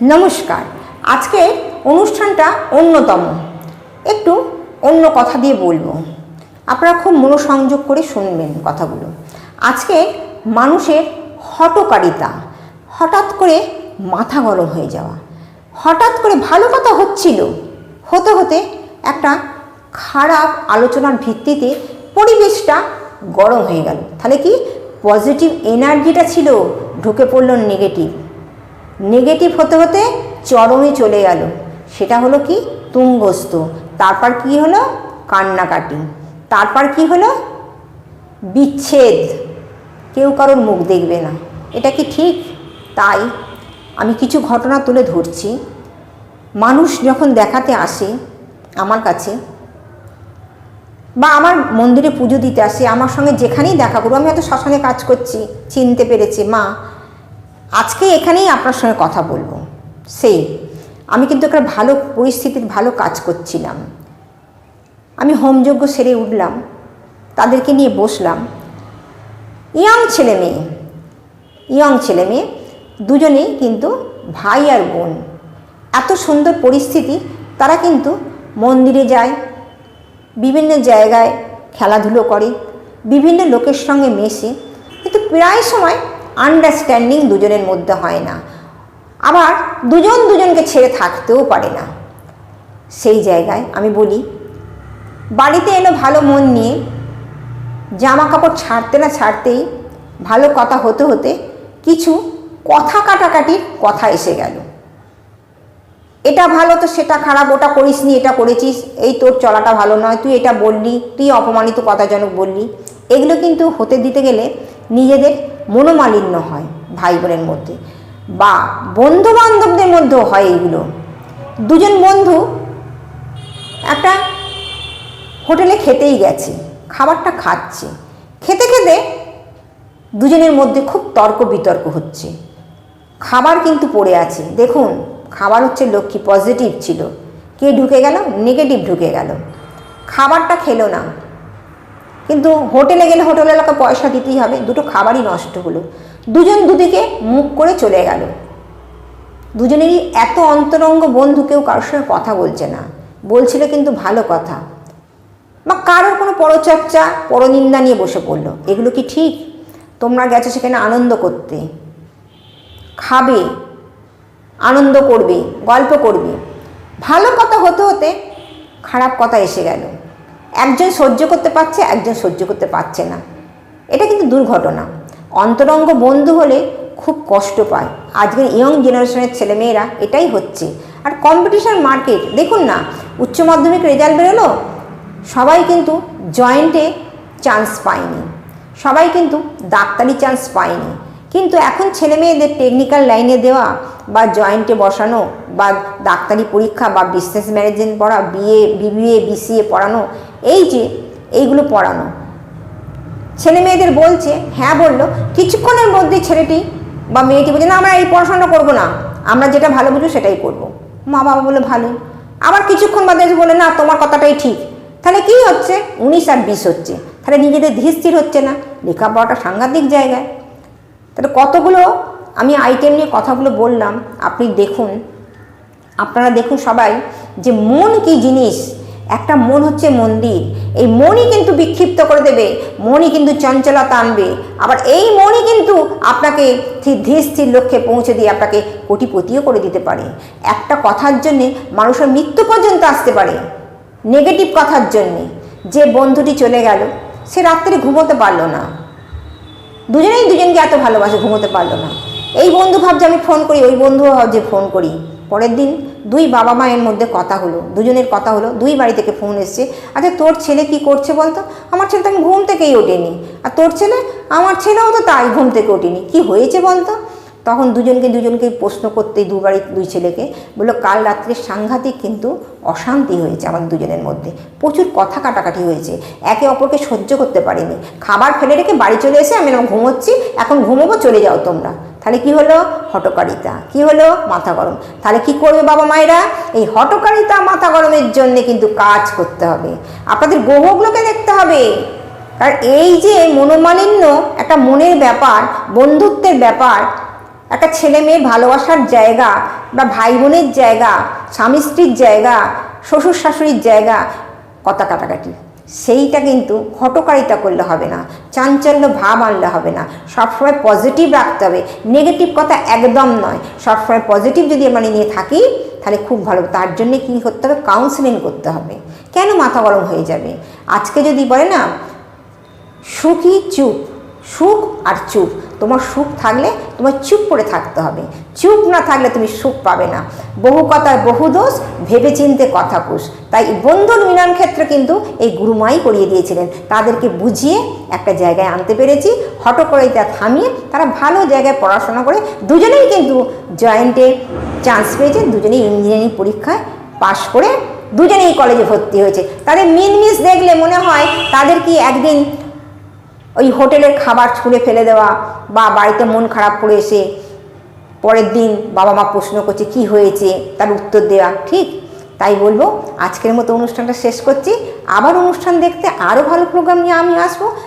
নমস্কার। আজকে অনুষ্ঠানটা অন্যতম। একটু অন্য কথা দিয়ে বলব। আপনারা খুব মনোসংযোগ করে শুনবেন কথাগুলো। আজকে মানুষের হটকারিতা হঠাৎ করে মাথা গরম হয়ে যাওয়া, হঠাৎ করে ভালো কথা হচ্ছিল, হতে হতে একটা খারাপ আলোচনার ভিত্তিতে পরিবেশটা গরম হয়ে গেল। তাহলে কি পজিটিভ এনার্জিটা ছিল? ঢুকে পড়ল নেগেটিভ নেগেটিভ হতে হতে চরমে চলে গেল। সেটা হলো কি? তুঙ্গস্ত তারপর কি হলো? কান্নাকাটি। তারপর কি হলো? বিচ্ছেদ। কেউ কারোর মুখ দেখবে না। এটা কি ঠিক? তাই আমি কিছু ঘটনা তুলে ধরছি। মানুষ যখন দেখাতে আসে আমার কাছে বা আমার মন্দিরে পুজো দিতে আসে, আমার সঙ্গে যেখানেই দেখা করব আমি হয়তো শ্মশানে কাজ করছি, চিনতে পেরেছে, মা আজকে এখানেই আপনার সঙ্গে কথা বলব। সেই, আমি কিন্তু একটা ভালো পরিস্থিতির, ভালো কাজ করছিলাম। আমি হোমযজ্ঞ সেরে উঠলাম, তাদেরকে নিয়ে বসলাম। ইয়ং ছেলে মেয়ে, ইয়ং ছেলে মেয়ে, দুজনেই কিন্তু ভাই আর বোন। এত সুন্দর পরিস্থিতি, তারা কিন্তু মন্দিরে যায়, বিভিন্ন জায়গায় খেলাধুলো করে, বিভিন্ন লোকের সঙ্গে মেশে। কিন্তু প্রায় সময় আন্ডারস্ট্যান্ডিং দুজনের মধ্যে হয় না। আবার দুজন দুজনকে ছেড়ে থাকতেও পারে না। সেই জায়গায় আমি বলি, বাড়িতে এলো ভালো মন নিয়ে জামা কাপড় ছাড়তে না ছাড়তেই ভালো কথা হতে হতে কিছু কথা কাটাকাটির কথা এসে গেল। এটা ভালো তো সেটা খারাপ, ওটা করিসনি, এটা করেছিস, এই তোর চলাটা ভালো নয়, তুই এটা বললি, তুই অপমানিত কথাজনক বললি। এগুলো কিন্তু হতে দিতে গেলে নিজেদের মনোমালিন্য হয় ভাই বোনের মধ্যে বা বন্ধু বান্ধবদের মধ্যেও হয় এইগুলো। দুজন বন্ধু একটা হোটেলে খেতেই গেছে, খাবারটা খাচ্ছে। খেতে খেতে দুজনের মধ্যে খুব তর্ক বিতর্ক হচ্ছে। খাবার কিন্তু পড়ে আছে। দেখুন, খাবার হচ্ছে লক্ষ্মী পজিটিভ ছিল। কে ঢুকে গেল? নেগেটিভ ঢুকে গেল। খাবারটা খেলো না। কিন্তু হোটেলে গেলে হোটেলের পয়সা দিতেই হবে, দুটো খাবারই নষ্ট হলো। দুজন দুদিকে মুখ করে চলে গেল। দুজনেরই এত অন্তরঙ্গ বন্ধু কেউ কারোর সঙ্গে কথা বলছে না। বলছিল কিন্তু ভালো কথা। বা কারোর কোনো পরচর্চা, পরনিন্দা নিয়ে বসে পড়ল। এগুলো কি ঠিক? তোমরা গেছো সেখানে আনন্দ করতে। খাবে, আনন্দ করবে, গল্প করবে। ভালো কথা হতে হতে খারাপ কথা এসে গেল। একজন সহ্য করতে পারছে, একজন সহ্য করতে পারছে না। এটা কিন্তু দুর্ঘটনা। অন্তরঙ্গ বন্ধু হলে খুব কষ্ট পায়। আজকের ইয়ং জেনারেশনের ছেলেমেয়েরা এটাই হচ্ছে। আর কম্পিটিশন মার্কেট দেখুন না, উচ্চ মাধ্যমিক রেজাল্ট বেরোলো, সবাই কিন্তু জয়েন্টে চান্স পায়নি। সবাই কিন্তু ডাক্তারি চান্স পায়নি। কিন্তু এখন ছেলে মেয়েদের টেকনিক্যাল লাইনে দেওয়া বা জয়েন্টে বসানো বা ডাক্তারি পরীক্ষা বা বিজনেস ম্যানেজমেন্ট পড়া বিএ বিবিএ বিসিএ পড়ানো, এই যে এইগুলো পড়ানো। ছেলে মেয়েদের বলছে হ্যাঁ বলল, কিছুক্ষণের মধ্যে ছেলেটি বা মেয়েটি বলছে, না, আমরা এই পড়াশোনাটা করব না। আমরা যেটা ভালো বুঝব সেটাই করব। মা বাবা বলে ভালোই আবার কিছুক্ষণ বাদে বলে না, তোমার কথাটাই ঠিক। তাহলে কি হচ্ছে? উনিশ আর বিশ হচ্ছে। তাহলে নিজেদের ধীর স্থির হচ্ছে না। লেখাপড়াটা সাংঘাতিক জায়গায়। তাহলে কতগুলো আমি আইটেম নিয়ে কথাগুলো বললাম, আপনি দেখুন। আপনারা দেখুন সবাই যে মন কি জিনিস? একটা মন হচ্ছে মন্দির। এই মনই কিন্তু বিক্ষিপ্ত করে দেবে, মনই কিন্তু চঞ্চলতা আনবে। আবার এই মনই কিন্তু আপনাকে ধীর স্থির লক্ষ্যে পৌঁছে দিয়ে আপনাকে কোটিপতিও করে দিতে পারে। একটা কথার জন্যে মানুষের মৃত্যু পর্যন্ত আসতে পারে। নেগেটিভ কথার জন্যে। যে বন্ধুটি চলে গেল, সে রাত্রে ঘুমোতে পারল না। দুজনেই দুজনকে এত ভালোবাসে, ঘুমোতে পারল না। এই বন্ধু ভাবছে আমি ফোন করি, ওই বন্ধুও ভাবছে ফোন করি। পরের দিন দুই বাবা মায়ের মধ্যে কথা হলো, দুজনের কথা হলো, দুই বাড়ি থেকে ফোন এসছে আচ্ছা তোর ছেলে কি করছে বলতো? আমার ছেলে তো আমি ঘুম থেকেই ওঠেনি। আর তোর ছেলে? আমার ছেলেও তো তাই ঘুম থেকে ওঠেনি। কি হয়েছে বলতো? তখন দুজনকে দুজনকে প্রশ্ন করতে দু বাড়ি দুই ছেলেকে বলল, কাল রাত্রে সাংঘাতিক কিন্তু অশান্তি হয়েছে আমাদের দুজনের মধ্যে। প্রচুর কথা কাটাকাটি হয়েছে। একে অপরকে সহ্য করতে পারিনি। খাবার ফেলে রেখে বাড়ি চলে এসে আমি এরকম ঘুমোচ্ছি, এখন ঘুমোবো, চলে যাও তোমরা। তাহলে কি হলো? হটকারিতা। কি হলো? মাথা গরম। তাহলে কি করবে বাবা মায়েরা? এই হটকারিতা মাথা গরমের জন্য কিন্তু কাজ করতে হবে। আপনাদের গ্রহগুলোকে দেখতে হবে। আর এই যে মনোমালিন্য একটা মনের ব্যাপার, বন্ধুত্বের ব্যাপার একটা ছেলে মেয়ের ভালোবাসার জায়গা বা ভাই বোনের জায়গা, স্বামী স্ত্রীর জায়গা, শ্বশুর শাশুড়ির জায়গা, কথা কাটাকাটি। সেইটা কিন্তু হটকারিতা করলে হবে না, চাঞ্চল্য ভাব আনলে হবে না। সবসময় পজিটিভ রাখতে হবে। নেগেটিভ কথা একদম নয়। সবসময় পজিটিভ যদি আমরা নিয়ে থাকি, তাহলে খুব ভালো। তার জন্যে কী করতে হবে? কাউন্সেলিং করতে হবে। কেন মাথা গরম হয়ে যাবে? আজকে যদি বলে না, সুখী চুপ। সুখ আর চুপ। তোমার সুখ থাকলে তোমার চুপ করে থাকতে হবে। চুপ না থাকলে তুমি সুখ পাবে না। বহু কথায় বহু দোষ ভেবে চিনতে কথা কুশ। তাই বন্ধুর মিলন ক্ষেত্রে কিন্তু এই গুরুমাই করিয়ে দিয়েছিলেন। তাদেরকে বুঝিয়ে একটা জায়গায় আনতে পেরেছি। হটকরিতা থামিয়ে তারা ভালো জায়গায় পড়াশোনা করে দুজনেই কিন্তু জয়েন্টে চান্স পেয়েছে। দুজনেই ইঞ্জিনিয়ারিং পরীক্ষায় পাশ করে দুজনেই কলেজে ভর্তি হয়েছে। তাদের মিনমিস দেখলে মনে হয় তাদের কি একদিন ওই হোটেলের খাবার ছুঁড়ে ফেলে দেওয়া বা বাড়িতে মন খারাপ করে এসে পরের দিন বাবা মা প্রশ্ন করছে, কি হয়েছে? তার উত্তর দেওয়া, ঠিক, তাই বলব, আজকের মতো অনুষ্ঠানটা শেষ করছি। আবার অনুষ্ঠান দেখতে আরও ভালো প্রোগ্রাম নিয়ে আমি আসব।